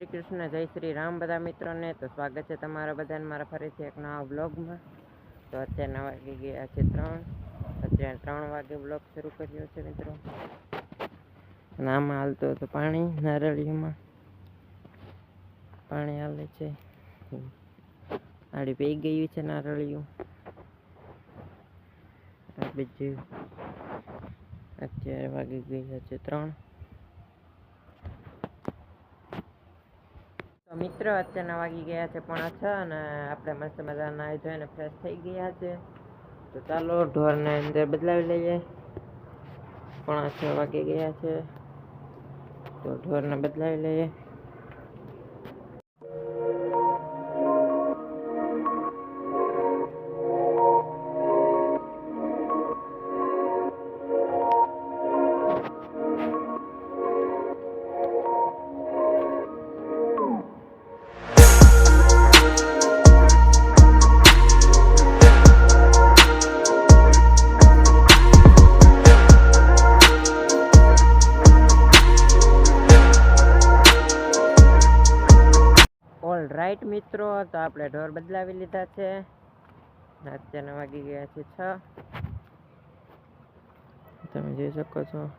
શ્રી કૃષ્ણ, જય શ્રી રામ બધા મિત્રોને. તો સ્વાગત છે તમારા બધાને મારા ફરીથી એક નવા બ્લોગમાં તો અત્યારના વાગી ગયા છે ત્રણ. અત્યારે ત્રણ વાગે બ્લોગ શરૂ કર્યો છે મિત્રો. અને આમાં હાલતું હતું પાણી નારળીમાં પાણી હાલે છે. આડી પી ગયું છે નારળિયું બીજું અત્યારે વાગી ગયા છે ત્રણ. મિત્રો અત્યારના વાગી ગયા છે પોણા છ અને આપણે મસ્ત મજાના નાહી જોઈને ફ્રેશ થઈ ગયા છે. તો ચાલો ઢોરને અંદર બદલાવી લઈએ. પોણા છ વાગી ગયા છે. તો ઢોરને બદલાવી લઈએ. રાઈટ મિત્રો, તો આપણે ઢોર બદલાવી લીધા છે. અત્યારના વાગી ગયા છે છ. તમે જોઈ શકો છો,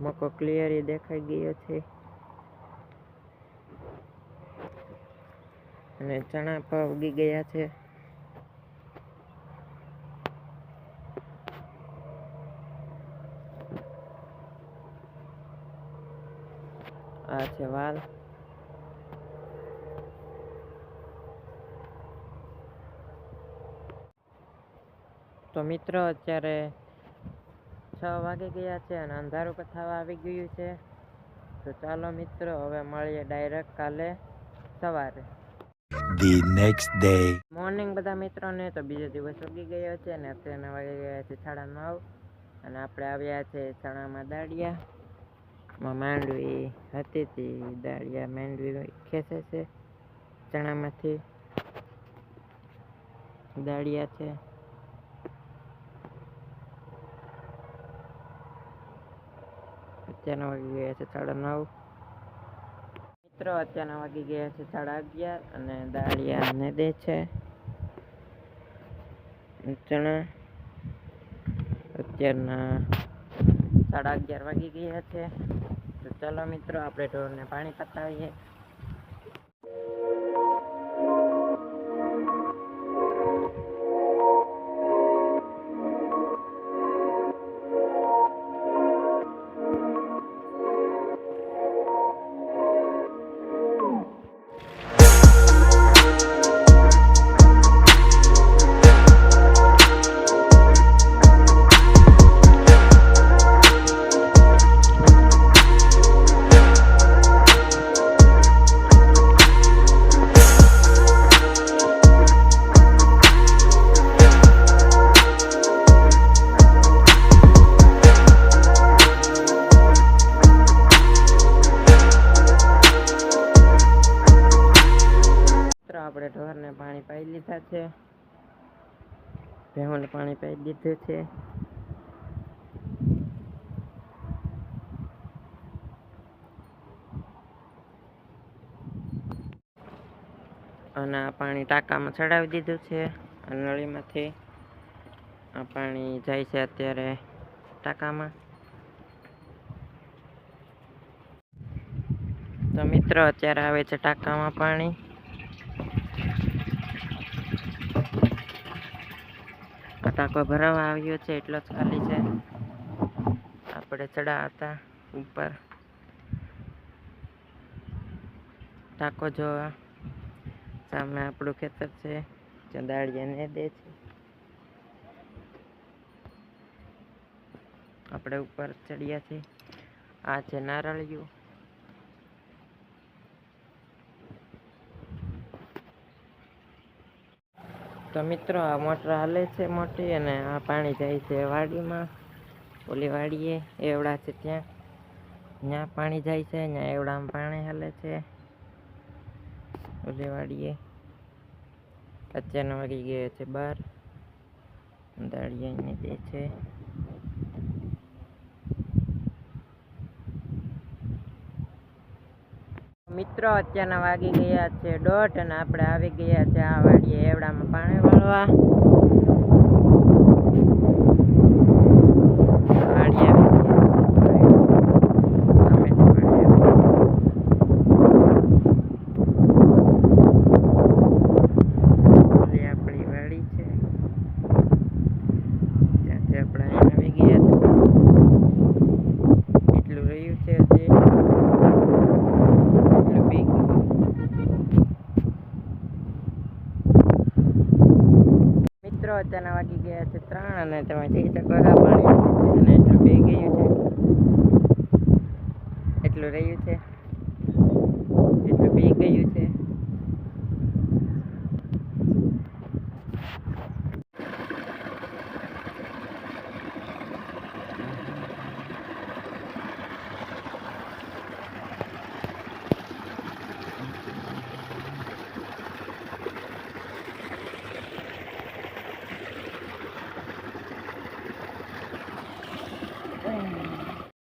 મકો ક્લિયરી દેખાઈ ગયો છે. અને ચણા પણ ઉગી ગયા છે. આ છે વાલ. તો મિત્રો અત્યારે છ વાગે ગયા છે અને અંધારું થવા આવી ગયું છે. તો ચાલો મિત્રો હવે મળીએ ડાયરેક્ટ કાલે સવારે. The next day. મોર્નિંગ બધા મિત્રોને તો બીજો દિવસ ઉગી ગયો છે અને અત્યારે વાગી ગયા છે સાડા નવ. અને આપણે આવ્યા છે ચણામાં દાળિયામાં માંડવી હતી તે દાળિયા માંડવી ખેંચે છે ચણામાંથી. દાળિયા છે. અત્યારના વાગી ગયા છે સાડા નવ. મિત્રો, અત્યારના વાગી ગયા છે સાડા અગિયાર અને દાળિયા ને દે છે. ચણા. અત્યારના સાડા અગિયાર વાગી ગયા છે. તો ચાલો મિત્રો, આપણે ઢોરને પાણી પતાવીએ. આપણે ઢોરને પાણી પાઈ લીધા છે. ભેહોને પાણી પાઈ દીધું છે. અને આ પાણી ટાંકામાં ચડાવી દીધું છે નળીમાંથી આ પાણી જાય છે અત્યારે ટાંકામાં. તો મિત્રો, અત્યારે આવે છે ટાંકામાં પાણી આ ટાંકો ભરાવા આવ્યો છે, એટલો જ ખાલી છે. આપણે ચડા હતા ઉપર. ટાંકો જોવા. સામે આપણું ખેતર છે ત્યાં દાળિયાને દે છે. આપણે ઉપર ચડ્યા છે આ છે નારળિયું. તો મિત્રો, આ મોટર હાલે છે મોટી અને આ પાણી જાય છે વાડીમાં. ઓલી વાડીએ, એવડા છે ત્યાં. ત્યાં પાણી જાય છે ત્યાં એવડામાં પાણી હાલે છે. ઓલી વાડીએ. અત્યારના વાગી ગયા છે બાર. દાળિયાને દે છે. મિત્રો અત્યારના વાગી ગયા છે દોઢ અને આપણે આવી ગયા છે આ વાડીએ એવડામાં પાણી વાળવા વાડીએ આવી ગયા છે. સામેથી પાણી આવે. ઓલી આપણી વાડી છે ત્યાંથી આપણે અહીં આવી ગયા છે એટલું રહ્યું છે હજી એટલું બી મિત્રો અત્યારના વાગી ગયા છે ત્રણ અને તમે જોઈ શકો છો પાણી આવે છે અને એટલું બી ગયું છે એટલું રહ્યું છે એટલું બી ગયું છે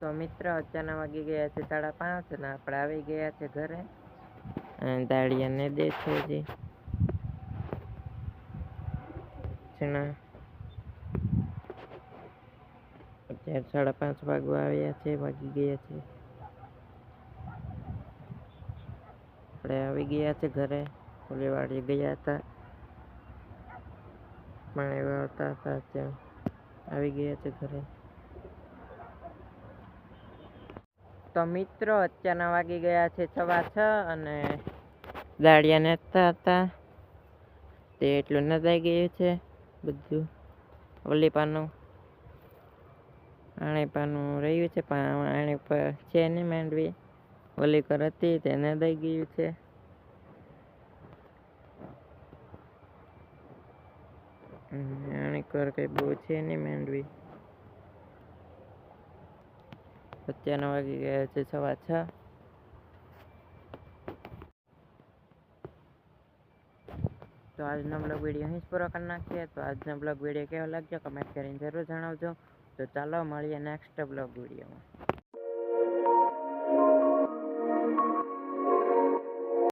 તો મિત્રો અચાનક વાગી ગયા છે સાડા પાંચ ને આપણે આવી ગયા છે ઘરે. દાળિયાને દે છે અત્યારે સાડા પાંચ વાગવા આવ્યા છે, વાગી ગયા છે. આપણે આવી ગયા છે ઘરે. ઓલી વાડીએ ગયા હતા. પાણી વાળતા હતા ત્યાં. આવી ગયા છે ઘરે. તો મિત્રો, અત્યારના વાગી ગયા છે સવા છ અને દાળિયા નેતા હતા. તે એટલું નદાઈ ગયું છે બધું. ઓલી પાનું આણે પાનું રહ્યું છે, પણ આણી પર છે નહીં માંડવી. ઓલી કર હતી, તે નદાઈ ગયું છે. આણી કર કઈ બહુ છે નહીં માંડવી. અત્યારના વાગી ગયા છે સવા છ. તો આજનો બ્લોગ વીડિયો અહીં જ પૂરો કરી નાખીએ. તો આજનો બ્લોગ વીડિયો કેવો લાગ્યો? કમેન્ટ કરીને જરૂર જણાવજો. તો ચાલો, મળીએ નેક્સ્ટ બ્લોગ વિડીયોમાં